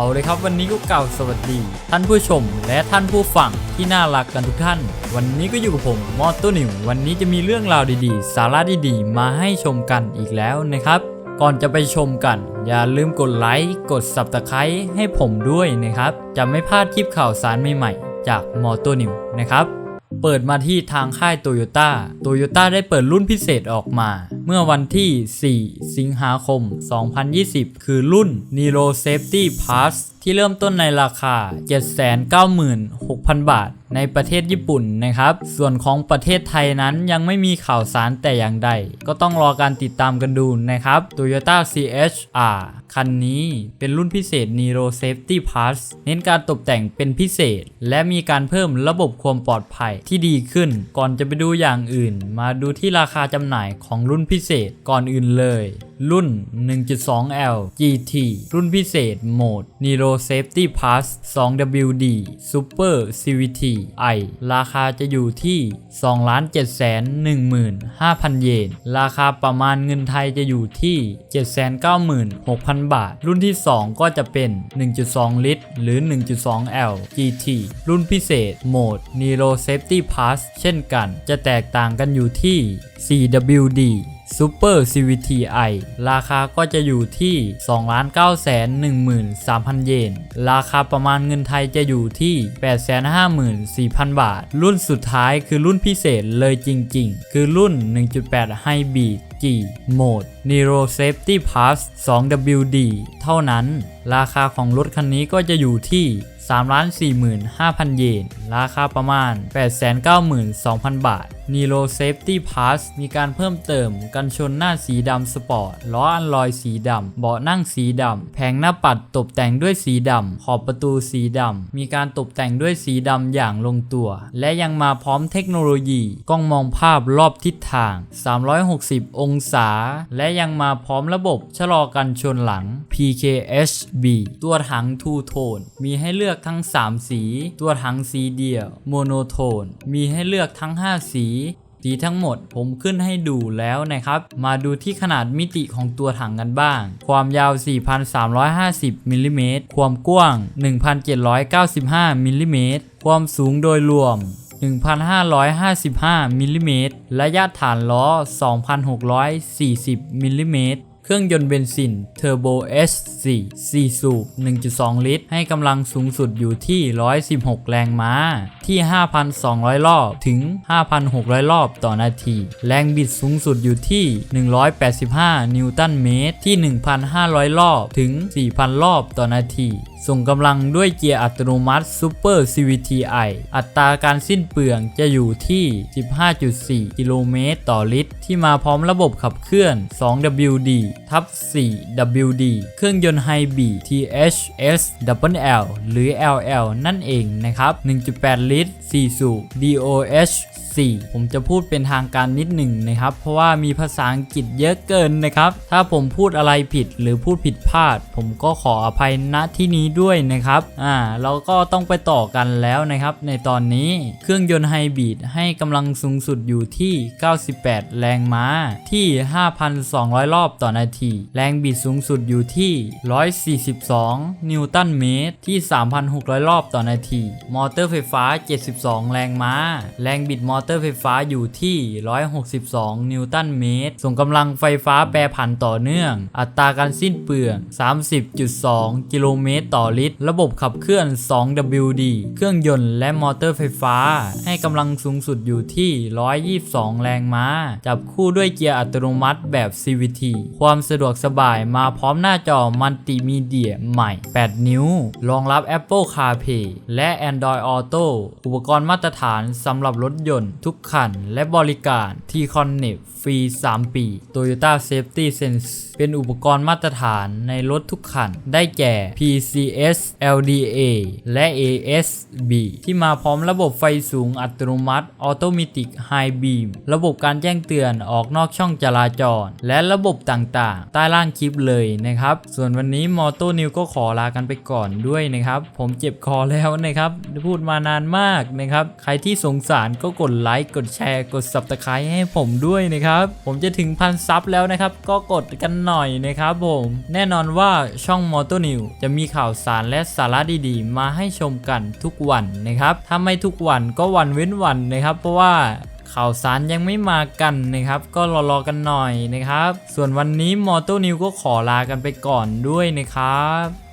เอาเลยครับวันนี้ก็กล่าวสวัสดี ท่านผู้ชมและท่านผู้ฟังที่น่ารักกันทุกท่าน วันนี้ก็อยู่กับผมมอตโตนิววันนี้จะมีเรื่องราวดีๆ สาระดีๆ มาให้ชมกันอีกแล้วนะครับ ก่อนจะไปชมกัน อย่าลืมกดไลค์กด Subscribe ให้ผมด้วยนะครับ จะไม่พลาดคลิปข่าวสารใหม่ๆ จากมอตโตนิวนะครับ เปิดมาที่ทางค่ายโตโยต้า โตโยต้าได้เปิดรุ่นพิเศษออกมา เมื่อวันที่ 4 สิงหาคม 2020 คือรุ่น Niro Safety Pass ที่เริ่มต้นในราคา 796,000 บาท ในประเทศญี่ปุ่นนะครับ ส่วนของประเทศไทยนั้นยังไม่มีข่าวสารแต่อย่างใด ก็ต้องรอการติดตามกันดูนะครับ Toyota CHR คันนี้เป็นรุ่นพิเศษ Niro Safety Plus เน้นการตกแต่งเป็นพิเศษ และมีการเพิ่มระบบความปลอดภัยที่ดีขึ้น ก่อนจะไปดูอย่างอื่น มาดูที่ราคาจำหน่ายของรุ่นพิเศษก่อนอื่นเลย รุ่น 1.2L GT รุ่นพิเศษโหมด Niro Safety Pass 2WD Super CVT I ราคาจะอยู่ที่ 2,715,000 เยน ราคาประมาณเงินไทยจะอยู่ที่ 796,000 บาท รุ่นที่ 2 ก็จะเป็น 1.2 ลิตร หรือ 1.2L GT รุ่นพิเศษโหมด Niro Safety Pass เช่นกัน จะแตกต่างกันอยู่ที่ 4WD Super CVTi ราคาก็จะอยู่ที่ 2,913,000 เยน ราคาประมาณเงินไทยจะอยู่ที่ 854,000 บาท รุ่นสุดท้ายคือรุ่นพิเศษเลยจริง ๆ คือรุ่น 1.8 Hybrid G Mode Niro Safety Pass 2WD เท่านั้น ราคาของรถคันนี้ก็จะอยู่ที่345,000 เยน ราคาประมาณ 892,000 บาท Niro Safety Pass มีการเพิ่มเติม กันชนหน้าสีดำสปอร์ต ล้ออัลลอยสีดำ เบาะนั่งสีดำ แผงหน้าปัดตกแต่งด้วยสีดำ ขอบประตูสีดำ มีการตกแต่งด้วยสีดำอย่างลงตัว และยังมาพร้อมเทคโนโลยี กล้องมองภาพรอบทิศทาง 360 องศา และยังมาพร้อมระบบชะลอกันชนหลัง PKHB ตัวถังทูโทน มีให้เลือกทั้ง 3 สี ตัวถังสีเดียว โมโนโทน มีให้เลือกทั้ง 5 สีสีทั้งหมดผมขึ้นให้ดูแล้วนะครับ มาดูที่ขนาดมิติของตัวถังกันบ้าง ความยาว 4,350มิลลิเมตรความกว้าง 1,795มิลลิเมตรความสูงโดยรวม 1,555มิลลิเมตรระยะฐานล้อ 2,640มิลลิเมตร เครื่องยนต์เบนซิน Turbo S4 4 สูบ 1.2 ลิตร ให้กำลังสูงสุดอยู่ที่ 116 แรงม้า ที่ 5,200 รอบ ถึง 5,600 รอบต่อนาที แรงบิดสูงสุดอยู่ที่ 185 นิวตันเมตร ที่ 1,500 รอบ ถึง 4,000 รอบต่อนาทีส่งกำลังด้วยเกียร์อัตโนมัติ Super CVTi อัตราการสิ้นเปลืองจะอยู่ที่ 15.4 กิโลเมตรต่อลิตร ที่มาพร้อมระบบขับเคลื่อน 2WD ทับ 4WD เครื่องยนต์ไฮบีด THS L หรือ LL นั่นเองนะครับ 1.8 ลิตร 4 สูบ DOH 4 ผมจะพูดเป็นทางการนิดหนึ่งนะครับ เพราะว่ามีภาษาอังกฤษเยอะเกินนะครับ ถ้าผมพูดอะไรผิดหรือพูดผิดพลาด ผมก็ขออภัยณที่นี้ด้วยนะครับ อ่าเราก็ต้องไปต่อกันแล้วนะครับ ในตอนนี้เครื่องยนต์ไฮบริดให้กำลังสูงสุดอยู่ที่ 98 แรงม้าที่ 5,200 รอบต่อนาที แรงบิดสูงสุดอยู่ที่ 142 นิวตันเมตรที่ 3,600 รอบต่อนาที มอเตอร์ไฟฟ้า 72 แรงม้า แรงบิดมอเตอร์ตอร์ไฟฟ้าอยู่ที่ 162 นิวตันเมตร ส่งกำลังไฟฟ้าแปรผันต่อเนื่อง อัตราการสิ้นเปลือง 30.2 กิโลเมตรต่อลิตร ระบบขับเคลื่อน 2WD เครื่องยนต์และมอเตอร์ไฟฟ้า ให้กำลังสูงสุดอยู่ที่ 122 แรงม้า จับคู่ด้วยเกียร์อัตโนมัติแบบ CVT ความสะดวกสบายมาพร้อมหน้าจอมัลติมีเดียใหม่ 8 นิ้ว รองรับ Apple CarPlay และ Android Auto อุปกรณ์มาตรฐานสำหรับรถยนต์ทุกคัน และบริการ T-Connect ฟรี 3 ปี Toyota Safety Sense เป็นอุปกรณ์มาตรฐานในรถทุกคัน ได้แก่ PCS LDA และ ASB ที่มาพร้อมระบบไฟสูงอัตโนมัติ Automatic High Beam ระบบการแจ้งเตือนออกนอกช่องจราจร และระบบต่างๆ ใต้ล่างคลิปเลยนะครับ ส่วนวันนี้มอโตนิวก็ขอลากันไปก่อนด้วยนะครับ ผมเจ็บคอแล้วนะครับ พูดมานานมากนะครับ ใครที่สงสารก็กดไลค์กดแชร์กด Subscribe ให้ผมด้วยนะครับ ผมจะถึงพันซับแล้วนะครับ ก็กดกันหน่อยนะครับผม แน่นอนว่าช่อง m o t o New จะมีข่าวสารและสาระดีๆ มาให้ชมกันทุกวันนะครับถ้าไม่ทุกวันก็วันเว้นวันนะครับ เพราะว่าข่าวสารยังไม่มากันนะครับ ก็รอๆกันหน่อยนะครับ ส่วนวันนี้มอ t o นิวก็ขอลากันไปก่อนด้วยนะครับ